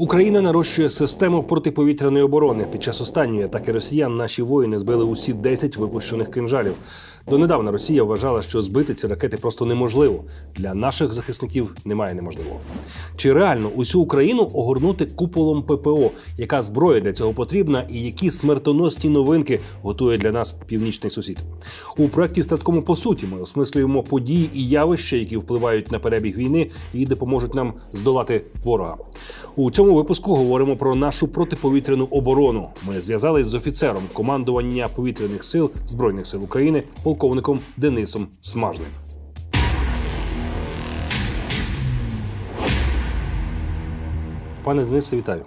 Україна нарощує систему протиповітряної оборони. Під час останньої атаки росіян наші воїни збили усі 10 випущених кинжалів. Донедавна Росія вважала, що збити ці ракети просто неможливо. Для наших захисників немає неможливого. Чи реально усю Україну огорнути куполом ППО? Яка зброя для цього потрібна, і які смертоносні новинки готує для нас північний сусід? У проєкті статкому по суті ми осмислюємо події і явища, які впливають на перебіг війни і допоможуть нам здолати ворога. У цьому випуску говоримо про нашу протиповітряну оборону. Ми зв'язались з офіцером командування повітряних сил збройних сил України, полковником Денисом Смажним. Пане Денисе, вітаю.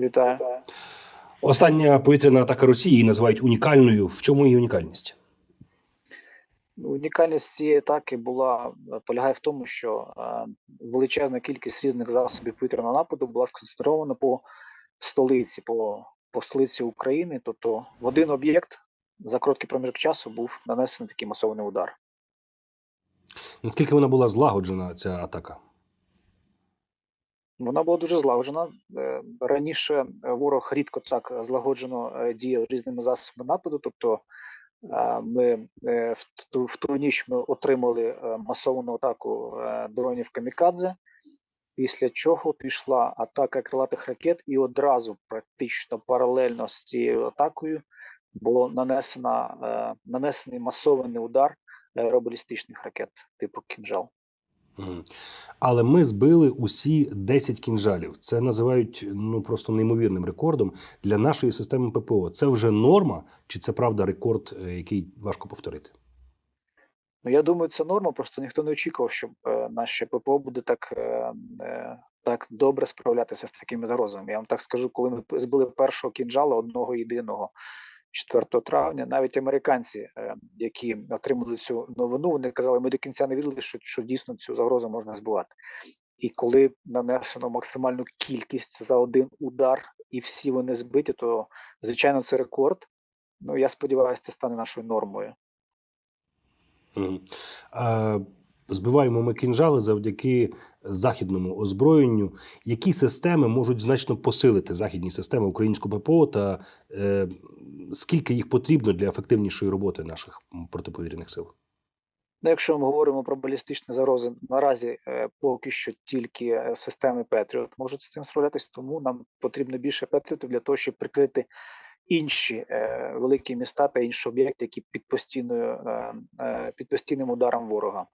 Вітаю. Остання повітряна атака Росії її називають унікальною. В чому її унікальність? Унікальність цієї атаки була е, полягає в тому, що е, величезна кількість різних засобів повітряного нападу була сконцентрована по столиці, по, по столиці України. Тобто в один об'єкт за короткий проміжок часу був нанесений такий масований удар. Наскільки вона була злагоджена, ця атака? Вона була дуже злагоджена. Е, Раніше е, ворог рідко так злагоджено е, діяв різними засобами нападу. Тобто ми в ту, в ту ніч ми отримали масовану атаку дронів Камікадзе, після чого пішла атака крилатих ракет, і одразу практично паралельно з цією атакою було нанесена, е, нанесений масований удар аеробалістичних ракет типу кінжал. Але ми збили усі 10 кінжалів. Це називають ну просто неймовірним рекордом для нашої системи ППО. Це вже норма, чи це правда рекорд, е, який важко повторити? Ну, я думаю, це норма. Просто ніхто не очікував, що е, наше ППО буде так, е, е, так добре справлятися з такими загрозами. Я вам так скажу, коли ми збили першого кінжала, одного єдиного 4 травня, навіть американці, е, які отримали цю новину, вони казали, ми до кінця не вірили, що, що дійсно цю загрозу можна збивати. І коли нанесено максимальну кількість за один удар, і всі вони збиті, то звичайно це рекорд. Ну я сподіваюся, це стане нашою нормою. Мгм. А, збиваємо ми кінжали завдяки західному озброєнню. Які системи можуть значно посилити західні системи українського ППО та е, скільки їх потрібно для ефективнішої роботи наших протиповітряних сил? Ну, якщо ми говоримо про балістичні загрози, наразі е, поки що тільки е, системи Петріот можуть з цим справлятися, тому нам потрібно більше Петріотів для того, щоб прикрити інші е, великі міста та інші об'єкти, які під постійною е, е, під постійним ударом ворога.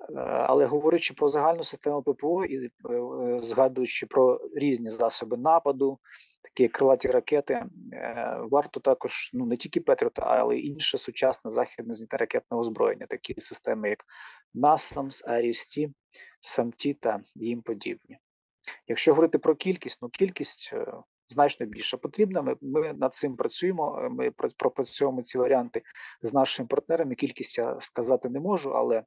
Е, Але говорячи про загальну систему ППО і е, згадуючи про різні засоби нападу, такі крилаті ракети, варто також ну не тільки Петріота, але й інше сучасне західне зенітно-ракетне озброєння, такі системи, як NASAMS, Арісті, САМТі та їм подібні. Якщо говорити про кількість, ну кількість значно більша потрібна. Ми, ми над цим працюємо. е, Ми пра- пропрацьовуємо ці варіанти з нашими партнерами. Кількість я сказати не можу, але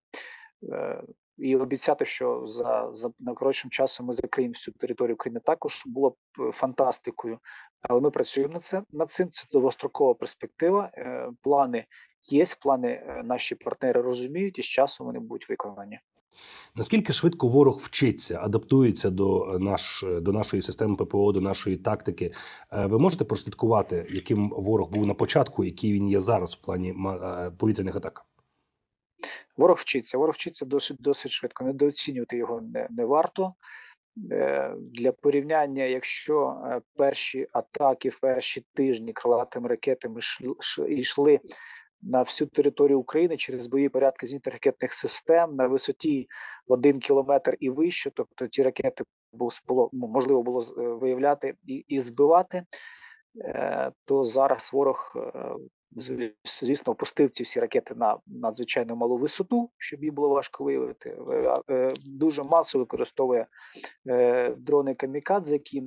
е, і обіцяти, що за, за найкоротшим часом ми закриємо всю територію України також було б е, фантастикою. Але ми працюємо над це над цим. Це довгострокова перспектива. Е, плани є, плани е, наші партнери розуміють, і з часом вони будуть виконані. Наскільки швидко ворог вчиться, адаптується до, е, наш, до нашої системи ППО, до нашої тактики? Е, Ви можете прослідкувати, яким ворог був на початку, який він є зараз в плані е, повітряних атак? Ворог вчиться, ворог вчиться досить досить швидко. Недооцінювати його не, не варто. Е, Для порівняння, якщо е, перші атаки перші тижні крилатими ракетами йшли на всю територію України через бойові порядки зенітно-ракетних систем на висоті один кілометр і вище, тобто ті ракети було, можливо було е, виявляти і, і збивати, е, то зараз ворог е, звісно, опустив ці всі ракети на надзвичайно малу висоту, щоб її було важко виявити. Е, е, Дуже масово використовує е, дрони камікадзе, які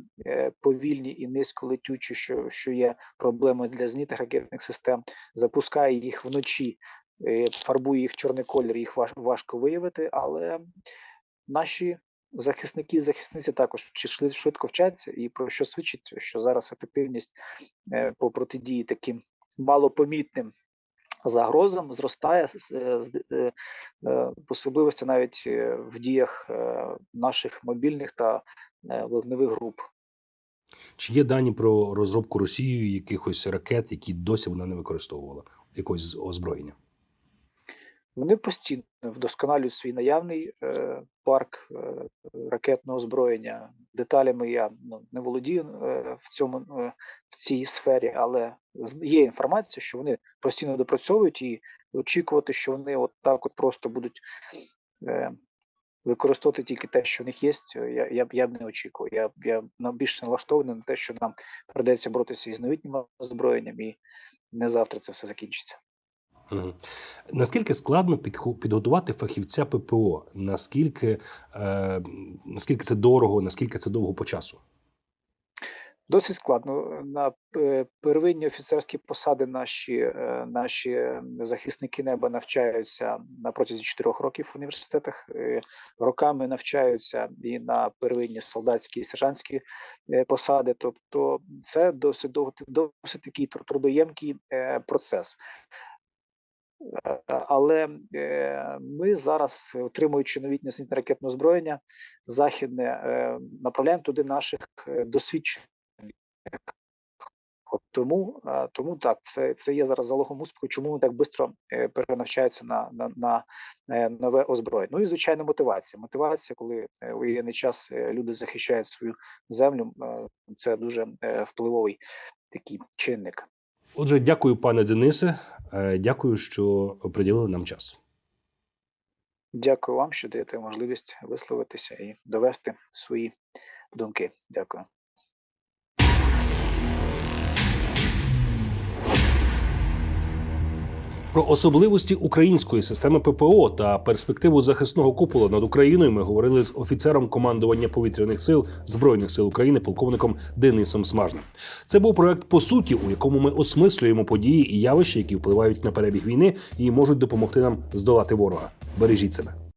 повільні і низьколетючі, що, що є проблемою для знітих ракетних систем. Запускає їх вночі, фарбує їх чорний колір, їх важко виявити, але наші. Захисники і захисниці також чи швидко вчаться, і про що свідчить, що зараз ефективність по протидії таким малопомітним загрозам зростає е, е, особливості навіть е, в діях наших мобільних та вогневих груп. Чи є дані про розробку Росією якихось ракет, які досі вона не використовувала, якогось озброєння? Вони постійно вдосконалюють свій наявний е, парк е, ракетного озброєння. Деталями я ну, не володію е, в цьому е, в цій сфері, але є інформація, що вони постійно допрацьовують і очікувати, що вони от так от просто будуть е, використовувати тільки те, що в них є. Я, я, я б не очікував. Я, я більш налаштований на те, що нам придеться боротися із новітнім озброєнням, і не завтра це все закінчиться. Наскільки складно підготувати фахівця ППО? Наскільки, е, наскільки це дорого, наскільки це довго по часу? Досить складно. На е, первинні офіцерські посади наші, е, наші захисники неба навчаються на протязі чотирьох років в університетах. Е, Роками навчаються і на первинні солдатські і сержантські посади. Тобто, це досить довго досить такий трудоємкий процес. Е, Але е, ми зараз, отримуючи новітнє ракетне озброєння, західне, е, направляємо туди наших досвідчених. От тому, тому так, це, це є зараз залогом успіху, чому вони так швидко перенавчаються на, на, на нове озброєння. Ну і звичайно, мотивація. Мотивація, коли у воєнний час люди захищають свою землю, це дуже впливовий такий чинник. Отже, дякую, пане Денисе. Е, Дякую, що приділили нам час. Дякую вам, що даєте можливість висловитися і довести свої думки. Дякую. Про особливості української системи ППО та перспективу захисного купола над Україною ми говорили з офіцером командування повітряних сил збройних сил України, полковником Денисом Смажним. Це був проект по суті, у якому ми осмислюємо події і явища, які впливають на перебіг війни і можуть допомогти нам здолати ворога. Бережіть себе.